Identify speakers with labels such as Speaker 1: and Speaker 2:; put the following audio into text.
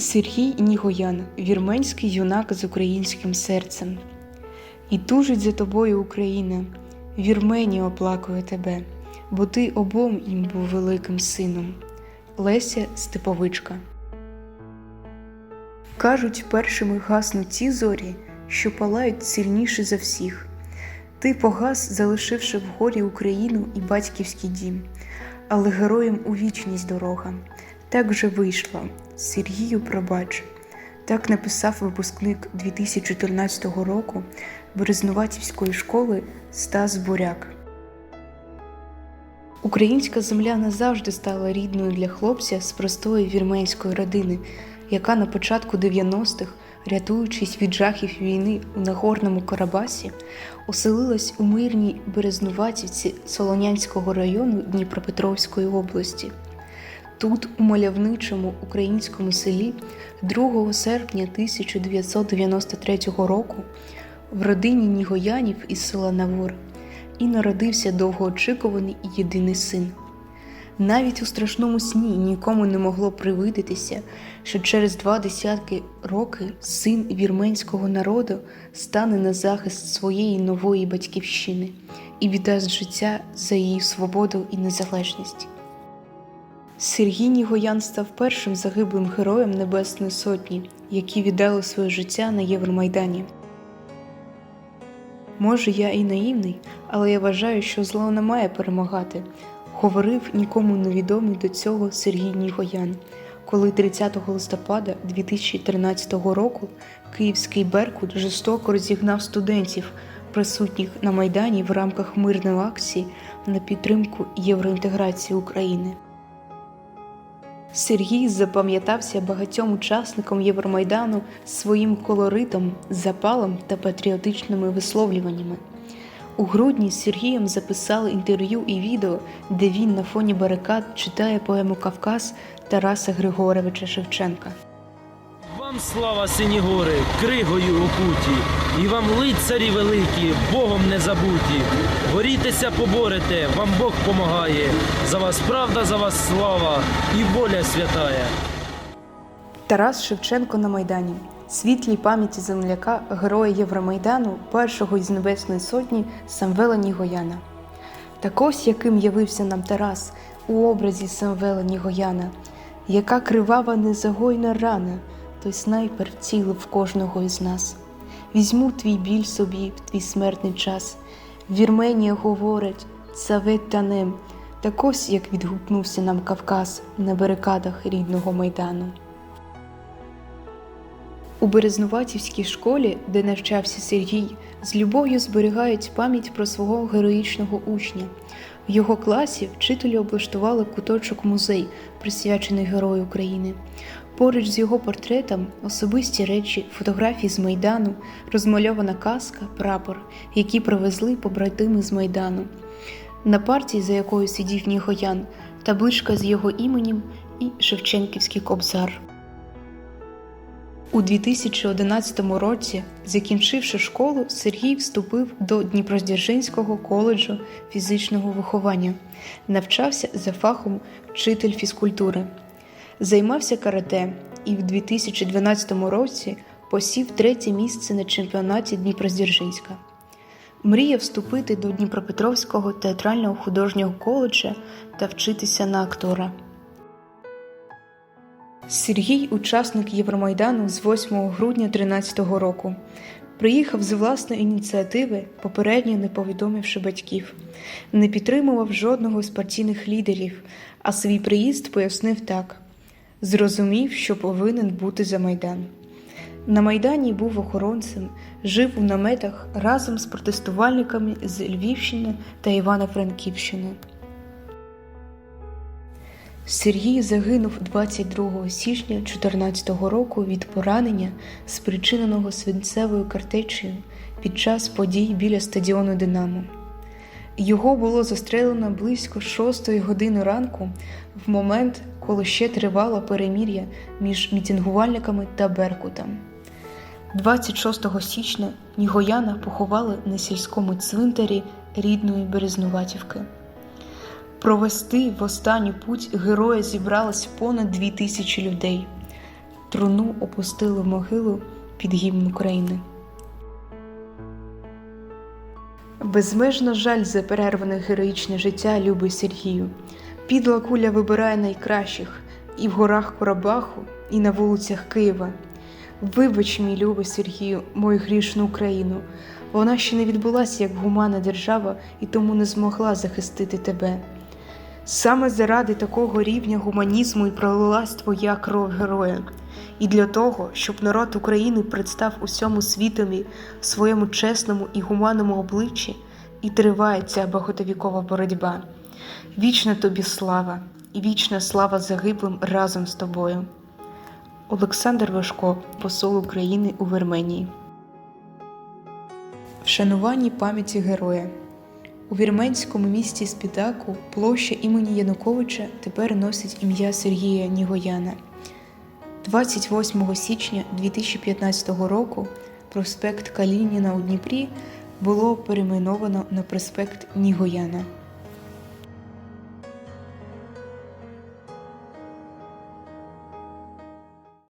Speaker 1: Сергій Нігоян, вірменський юнак з українським серцем. І тужить за тобою Україна, Вірменія оплакує тебе, бо ти обом їм був великим сином. Леся Степовичка. Кажуть, першими гаснуть ті зорі, що палають сильніше за всіх. Ти погас, залишивши вгорі Україну і батьківський дім, але героям у вічність дорога. Так вже вийшло. Сергію пробач. Так написав випускник 2014 року Березнуватівської школи Стас Буряк. Українська земля назавжди стала рідною для хлопця з простої вірменської родини, яка на початку 90-х, рятуючись від жахів війни у Нагорному Карабасі, оселилась у мирній Березнуватівці Солонянського району Дніпропетровської області. Тут, у мальовничому українському селі, 2 серпня 1993 року, в родині Нігоянів із села Навор, і народився довгоочікуваний єдиний син. Навіть у страшному сні нікому не могло привидитися, що через два десятки роки син вірменського народу стане на захист своєї нової батьківщини і віддасть життя за її свободу і незалежність. Сергій Нігоян став першим загиблим героєм Небесної Сотні, які віддали своє життя на Євромайдані. Може, я і наївний, але я вважаю, що зло не має перемагати, говорив нікому невідомий до цього Сергій Нігоян, коли 30 листопада 2013 року Київський Беркут жорстоко розігнав студентів, присутніх на Майдані в рамках мирної акції на підтримку євроінтеграції України. Сергій запам'ятався багатьом учасникам Євромайдану своїм колоритом, запалом та патріотичними висловлюваннями. У грудні з Сергієм записали інтерв'ю і відео, де він на фоні барикад читає поему Кавказ Тараса Григоровича Шевченка.
Speaker 2: Вам слава сині гори, кригою окуті, і вам лицарі великі, Богом не забуті. Борітеся, поборете, вам Бог помагає. За вас правда, за вас слава і воля святая.
Speaker 1: Тарас Шевченко на Майдані. Світлій пам'яті земляка, героя Євромайдану, першого із Небесної Сотні Самвела Нігояна. Так ось яким явився нам Тарас у образі Самвела Нігояна, яка кривава незагойна рана, той снайпер вцілив кожного із нас. Візьму твій біль собі в твій смертний час. Вірменія говорить, цавет танем, так ось як відгукнувся нам Кавказ на барикадах рідного майдану. У Березнуватівській школі, де навчався Сергій, з любов'ю зберігають пам'ять про свого героїчного учня. В його класі вчителі облаштували куточок музей, присвячений Герою України. Поруч з його портретом особисті речі, фотографії з Майдану, розмальована каска, прапор, які привезли побратими з Майдану. На парті, за якою сидів Нігоян, табличка з його іменем і Шевченківський кобзар. У 2011 році, закінчивши школу, Сергій вступив до Дніпродзержинського коледжу фізичного виховання, навчався за фахом вчитель фізкультури, займався карате і в 2012 році посів третє місце на чемпіонаті Дніпродзержинська. Мріяв вступити до Дніпропетровського театрального художнього коледжа та вчитися на актора. Сергій учасник Євромайдану з 8 грудня 2013 року. Приїхав з власної ініціативи, попередньо не повідомивши батьків, не підтримував жодного з партійних лідерів, а свій приїзд пояснив так: зрозумів, що повинен бути за Майдан. На Майдані був охоронцем, жив у наметах разом з протестувальниками з Львівщини та Івано-Франківщини. Сергій загинув 22 січня 2014 року від поранення, спричиненого свинцевою картечею під час подій біля стадіону Динамо. Його було застрелено близько 6 години ранку, в момент, коли ще тривало перемір'я між мітингувальниками та Беркутом. 26 січня Нігояна поховали на сільському цвинтарі рідної Березнуватівки. Провести в останню путь героя зібралось понад дві тисячі людей. труну опустили в могилу під гімн України. Безмежно жаль за перерване героїчне життя любий Сергію. Підла куля вибирає найкращих і в горах Карабаху, і на вулицях Києва. Вибач, мій любий Сергію, мою грішну Україну. Вона ще не відбулася як гуманна держава і тому не змогла захистити тебе. Саме заради такого рівня гуманізму і пролилась твоя кров героя. І для того, щоб народ України представ усьому світові в своєму чесному і гуманному обличчі, і триває ця багатовікова боротьба. Вічна тобі слава, і вічна слава загиблим разом з тобою. Олександр Важко, посол України у Вірменії. Вшануванні пам'яті героя. У вірменському місті Спітаку площа імені Януковича тепер носить ім'я Сергія Нігояна. 28 січня 2015 року проспект Калініна у Дніпрі було перейменовано на проспект Нігояна.